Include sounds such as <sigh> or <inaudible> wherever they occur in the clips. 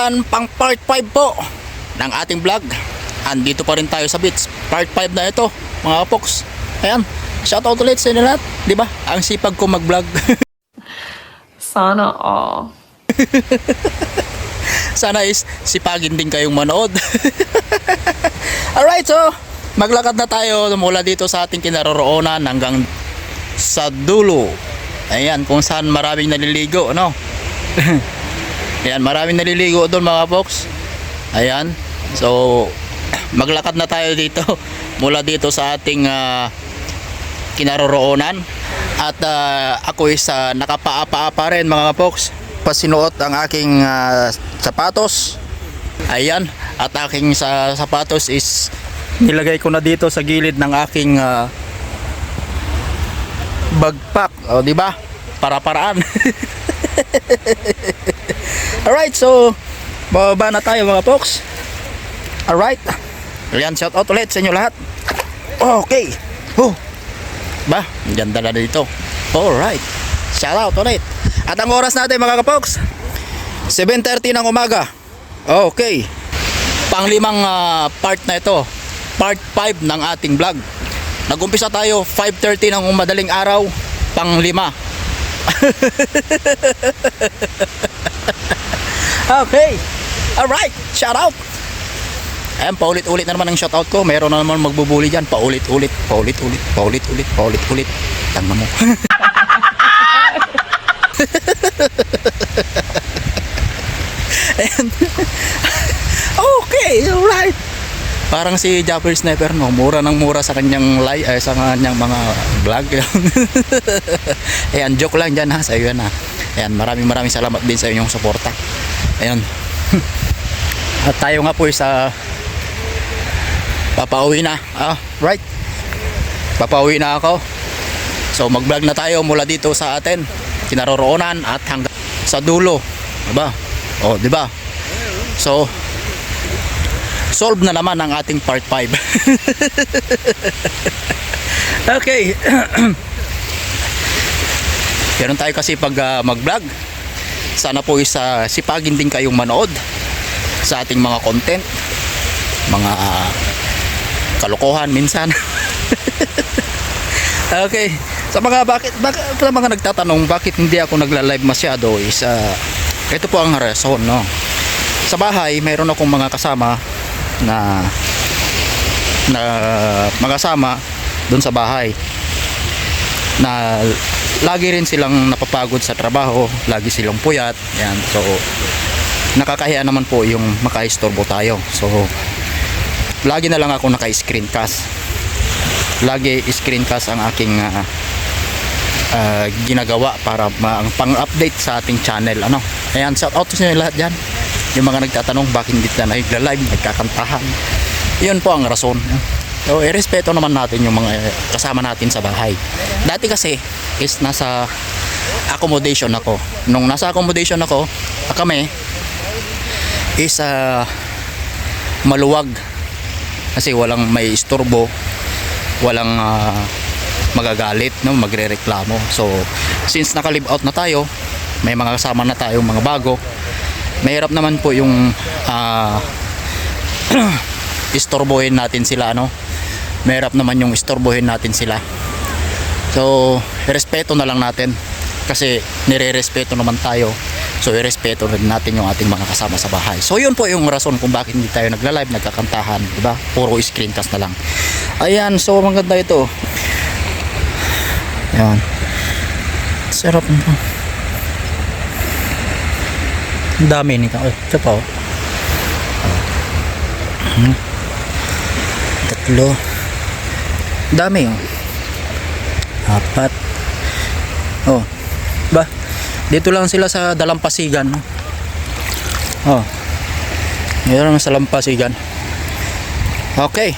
Everyone! Pang part 5 po ng ating vlog. Andito pa rin tayo sa beach. Part 5 na ito, mga kapoks. Ayan, shoutout ulit sa inyo lahat. Di ba? Ang sipag ko mag-vlog. <laughs> Sana all. <laughs> Sana is sipagin din kayong manood. <laughs> Alright, so maglakad na tayo mula dito sa ating kinaroroonan hanggang sa dulo. Ayan, kung saan maraming naliligo, no? Ayan, maraming naliligo doon mga folks. Ayan, so maglakad na tayo dito <laughs> mula dito sa ating ah, kinaroroonan. At ah, ako is uh, nakapaa pa rin mga folks pasinuot ang aking ah, sapatos. Ayan at aking sa sapatos is nilagay ko na dito sa gilid ng aking ah, bagpack o di ba? Para paraan <laughs> alright so bababa na tayo mga folks alright ayan shout out ulit sa inyo lahat okay oh ba, ganda na dito. Alright. Shout out ulit. At ang oras natin mga kapoks, 7.30 ng umaga. Okay. Panglimang ah, part na ito. Part 5 ng ating vlog. Nagumpisa tayo 5.30 ng madaling araw. Panglima. <laughs> okay. Alright. Shout out. Ayan, paulit-ulit na naman ang shoutout ko. Meron na naman magbubuli dyan. Paulit-ulit, paulit-ulit, paulit-ulit, paulit-ulit. Tangna mo. <laughs> Ayan. okay, alright. Parang si Japper Sniper, no? Mura ng mura sa kanyang live, eh, sa kanyang mga vlog. <laughs> Ayan, joke lang dyan ha, sa iyo ha. Ayan, maraming maraming salamat din sa inyong suporta. Ayan. <laughs> At tayo nga po sa papauwi na. Ah, right. Papauwi na ako. So mag-vlog na tayo mula dito sa atin, kinaroroonan at hanggang sa dulo. Diba? Oh, di ba? So solve na naman ang ating part 5. <laughs> okay. <clears throat> Meron tayo kasi pag ah, mag-vlog. Sana po isa sipagin din kayong manood sa ating mga content. Mga ah, kalokohan minsan. <laughs> okay. Sa mga bakit, bakit sa mga nagtatanong bakit hindi ako nagla-live masyado is ah, ito po ang rason, no. Sa bahay, mayroon akong mga kasama na na magkasama doon sa bahay na lagi rin silang napapagod sa trabaho, lagi silang puyat. Yan. So nakakahiya naman po yung makaistorbo tayo. So lagi na lang ako naka-screencast. Lagi screencast ang aking ah, ah, ginagawa para ma- pang-update sa ating channel. Ano? Ayan, shout out sa lahat dyan. Yung mga nagtatanong bakit hindi na nagla-live, nagkakantahan. Yun po ang rason. So, irespeto naman natin yung mga kasama natin sa bahay. Dati kasi is nasa accommodation ako. Nung nasa accommodation ako, kami is ah, maluwag. Kasi walang may istorbo walang ah, magagalit no magrereklamo. So since naka live out na tayo may mga kasama na tayong mga bago mahirap naman po yung ah, <clears throat> istorbohin natin sila ano mahirap naman yung istorbohin natin sila so respeto na lang natin kasi nire-respeto naman tayo. So irespeto rin natin yung ating mga kasama sa bahay. So yun po yung rason kung bakit hindi tayo nagla-live nagkakantahan di ba? Puro screencast na lang. Ayan so maganda ito. Yan sarap nito ang dami nito oh, ito pa oh. Hmm. tatlo. Dami oh apat. Oh. Ba dito lang sila sa dalampasigan. Oh. Dito lang sa dalampasigan. Okay.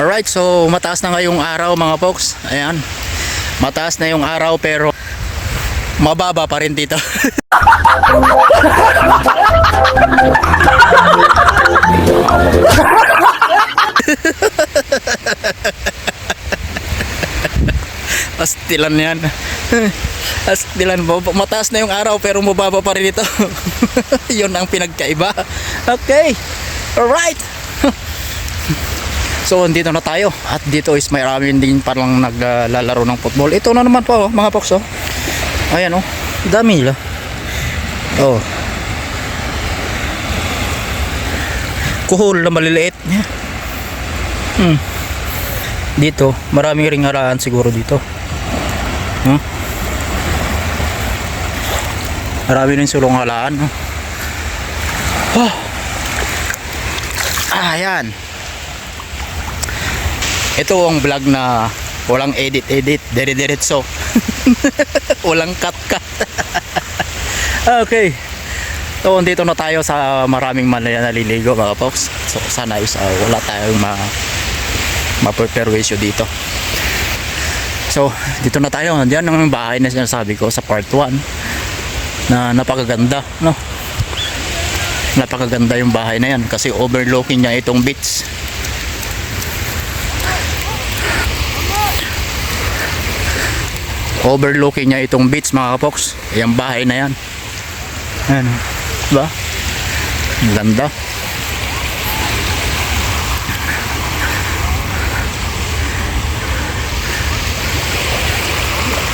Alright so mataas na ngayong araw mga folks. Ayan. Mataas na yung araw pero mababa pa rin dito <laughs> pastilan yan <laughs> As dilan mo, mataas na yung araw pero mababa pa rin ito. <laughs> Yun ang pinagkaiba. Okay. Alright. <laughs> So, dito na tayo. At dito is may ramen din parang naglalaro ng football. Ito na naman po, oh, mga poks, oh. Ayan, oh. Dami nila. Oh. Kuhol na maliliit. Yeah. Hmm. Dito, maraming ring haraan siguro dito. Hmm? Marami rin sulong halaan. No? Oh. Ah, ayan. Ito ang vlog na walang edit-edit, dire-diretso. <laughs> walang cut-cut. <laughs> okay. So, dito na tayo sa maraming naliligo mga folks. So, sana is uh, wala tayong ma maperperwisyo dito. So, dito na tayo. Diyan ang bahay na sinasabi ko sa part 1 na napakaganda, no? Napakaganda yung bahay na yan kasi overlooking niya itong beach. Overlooking niya itong beach mga kapoks. Yung bahay na yan. Ayan. Diba? Ang ganda.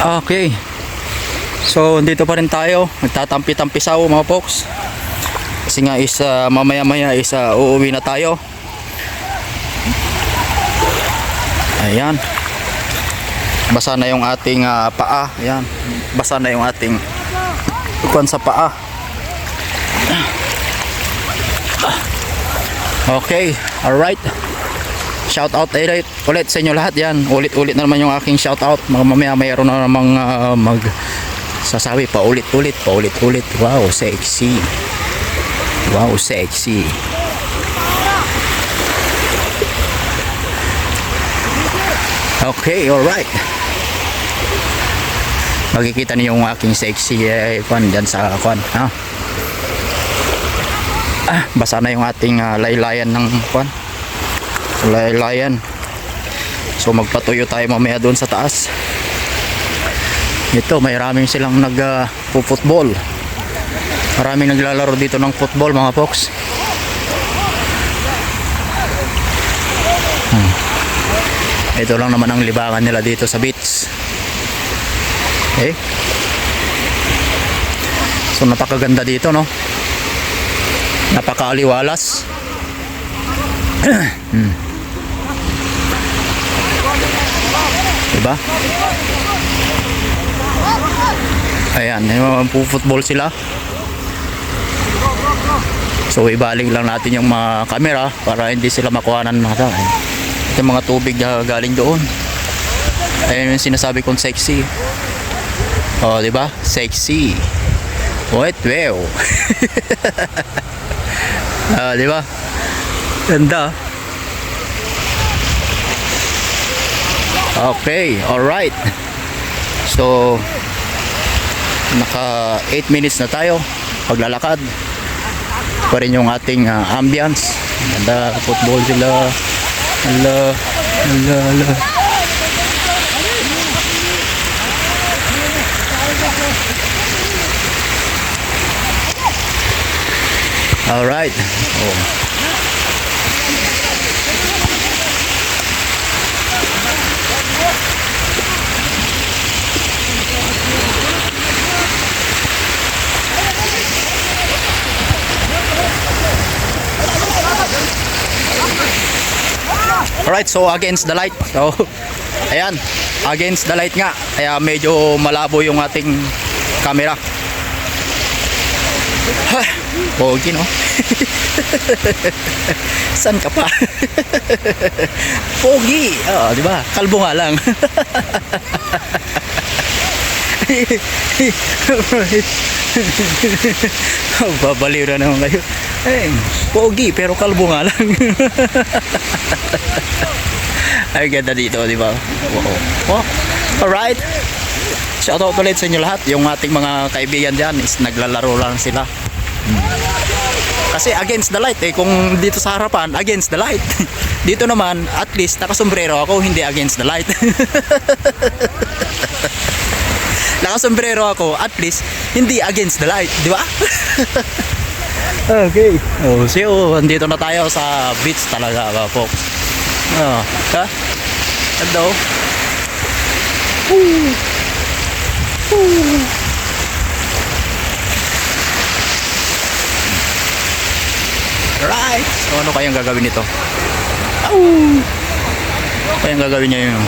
Okay. So, dito pa rin tayo. Nagtatampi-tampisaw mga folks. Kasi nga is uh, mamaya-maya is uh, uuwi na tayo. Ayan. Basa na yung ating uh, paa. Ayan. Basa na yung ating kuwan sa paa. Okay. Alright. Shout out ulit, ulit sa inyo lahat yan. Ulit-ulit na naman yung aking shout out. Mamaya mayroon na namang uh, mag sasabi pa ulit-ulit, pa ulit-ulit. Wow, sexy. Wow, sexy. Okay, alright. Makikita niyo yung aking sexy eh, kwan dyan sa kwan. Ha? Ah, basa na yung ating uh, laylayan ng kwan. Laylayan. So magpatuyo tayo mamaya doon sa taas. Ito, may raming silang nag uh, football. Maraming naglalaro dito ng football mga folks. Hmm. Ito lang naman ang libangan nila dito sa beach. Okay. So napakaganda dito no. Napakaaliwalas. <clears throat> hmm. Diba? Ayan, football sila. So ibaling lang natin yung mga camera para hindi sila makuhanan mga tao. Yung mga tubig na galing doon. Ayun yung sinasabi kong sexy. Oh, di ba? Sexy. Wait, <laughs> wow. Ah, di ba? Ganda. Okay, all right. So naka 8 minutes na tayo paglalakad. Pa rin yung ating uh, ambience. Ganda football sila. Ala, ala, ala. All right. Oh. Alright, so against the light. So, <laughs> ayan, against the light nga. Kaya medyo malabo yung ating camera. Ha, pogi no? <laughs> San ka pa? <laughs> pogi. Oh, di ba? Kalbo nga lang. Babaliw na naman kayo. Eh, pogi pero kalbo nga lang. <laughs> Ay ganda dito, di ba? Wow. Oh, alright. Shout out ulit sa inyo lahat. Yung ating mga kaibigan dyan is naglalaro lang sila. Hmm. Kasi against the light eh. Kung dito sa harapan, against the light. <laughs> dito naman, at least nakasombrero ako, hindi against the light. <laughs> nakasombrero ako, at least, hindi against the light, di ba? Okay. Oh, so, andito na tayo sa beach talaga, mga folks. Oh, ha? Hello? Woo! Woo! Right. So, ano kayang gagawin nito? Ow! Kayang gagawin niya yun?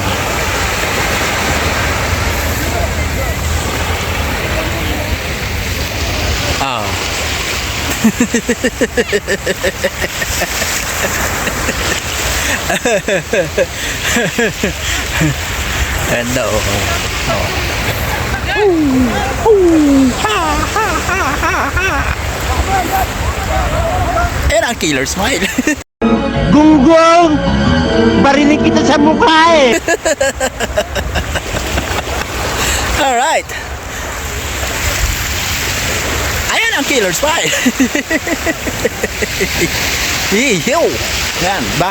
Ah. <laughs> Hello. Oh. Yan ang killer smile. <laughs> Gunggong! Barinig kita sa mukha eh! <laughs> Alright. Ayan ang killer smile. Yo. Yan ba?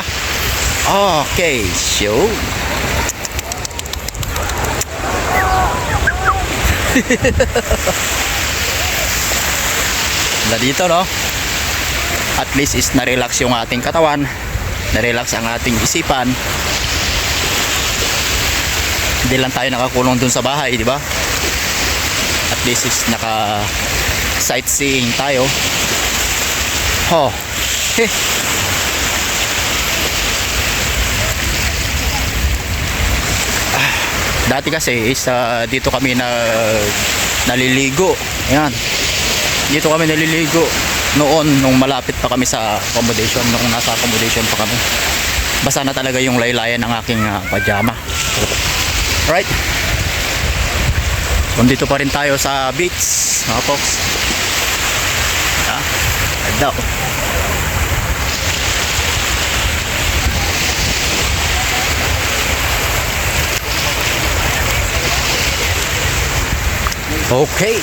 Okay, so. na dito no at least is na-relax yung ating katawan na-relax ang ating isipan hindi lang tayo nakakulong dun sa bahay di ba at least is naka sightseeing tayo. Oh heh Ah, dati kasi is ah, dito kami na naliligo. Ayan. Dito kami naliligo noon nung malapit pa kami sa accommodation nung nasa accommodation pa kami. Basa na talaga yung laylayan ng aking ah, pajama. Right kung dito pa rin tayo sa beach mga folks ha daw Okay.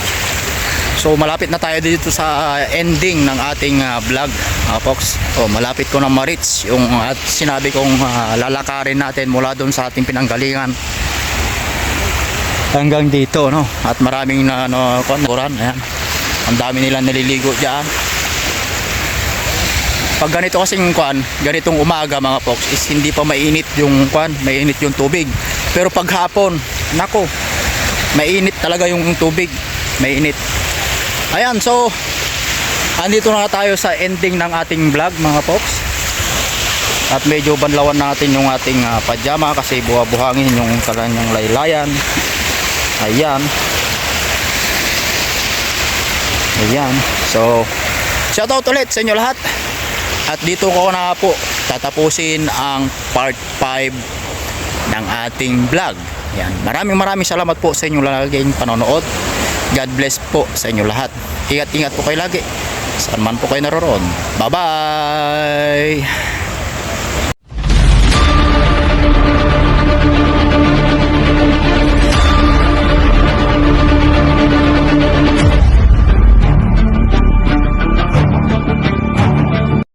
So malapit na tayo dito sa ending ng ating ah, vlog, mga folks. Oh, malapit ko na ma-reach yung at sinabi kong ah, lalakarin natin mula doon sa ating pinanggalingan hanggang dito, no. At maraming na ano, kuan, ayan. Ang dami nilang naliligo diyan. Pag ganito kasing kuan, ganitong umaga mga folks, is hindi pa mainit yung kuan, mainit yung tubig. Pero pag hapon, nako, mainit talaga yung tubig. Mainit. Ayan so andito na tayo sa ending ng ating vlog mga folks at medyo banlawan natin yung ating ah, pajama kasi buha-buhangin yung kanyang laylayan. Ayan ayan so shout out ulit sa inyo lahat at dito ko na po tatapusin ang part 5 ng ating vlog. Yan. Maraming maraming salamat po sa inyong laging panonood. God bless po sa inyo lahat. Ingat-ingat po kayo lagi. Saan man po kayo naroon. Bye-bye!